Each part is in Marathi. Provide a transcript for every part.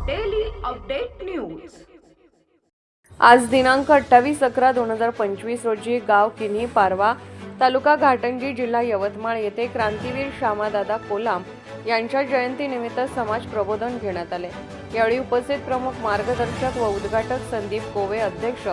अपडेट न्यूज आज दिनांक अठ्ठावीस अकरा दोन हजार पंचवीस रोजी गाव किन्ही पारवा तालुका घाटंजी जिल्हा यवतमाळ येथे क्रांतीवीर श्यामादादा कोलाम यांच्या जयंतीनिमित्त समाज प्रबोधन घेण्यात आले. यावेळी उपस्थित प्रमुख मार्गदर्शक व उद्घाटक संदीप कोवे अध्यक्ष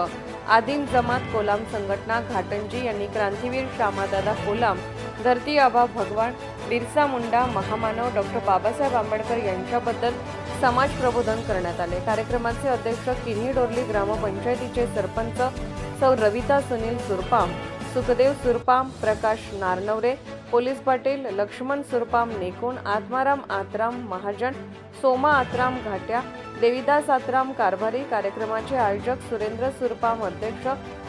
आदिम जमात कोलाम संघटना घाटंजी यांनी क्रांतीवीर श्यामादादा कोलाम धरती आबा भगवान बिरसा मुंडा महामानव डॉक्टर बाबासाहेब आंबेडकर यांच्याबद्दल समाज प्रबोधन करण्यात आले. कार्यक्रमाचे अध्यक्ष किन्ही डोरली ग्रामपंचायतीचे सरपंच सौ रविता सुनील सुरपाम सुखदेव सुरपाम प्रकाश नारनवरे पोलीस पाटील लक्ष्मण सुरपाम नेकून आत्माराम आत्राम महाजन सोमा आत्राम घाट्या देविदास आत्राम कारभारी कार्यक्रमाचे आयोजक सुरेंद्र सुरपाम अध्यक्ष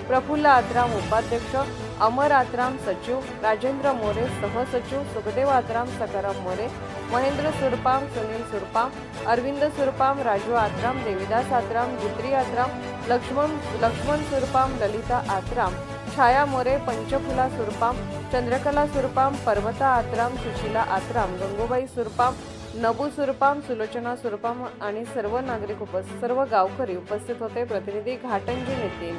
प्रफुल्ल आत्राम उपाध्यक्ष अमर आत्राम सचिव राजेंद्र मोरे सहसचिव सुखदेव आत्राम सकाराम मोरे महेंद्र सुरपाम सुनील सुरपाम अरविंद सुरपाम राजू आत्राम देविदास आत्राम गुत्री आत्राम लक्ष्मण लक्ष्मण सुरपाम ललिता आत्राम छाया मोरे पंचफुला सुरपाम चंद्रकला सुरपाम पर्वता आत्राम सुशिला आत्राम गंगूबाई सुरपाम नबू सुरपाम सुलोचना सुरपाम आणि सर्व नागरिक उपस्थित सर्व गावकरी उपस्थित होते. प्रतिनिधी घाटंजी नितीन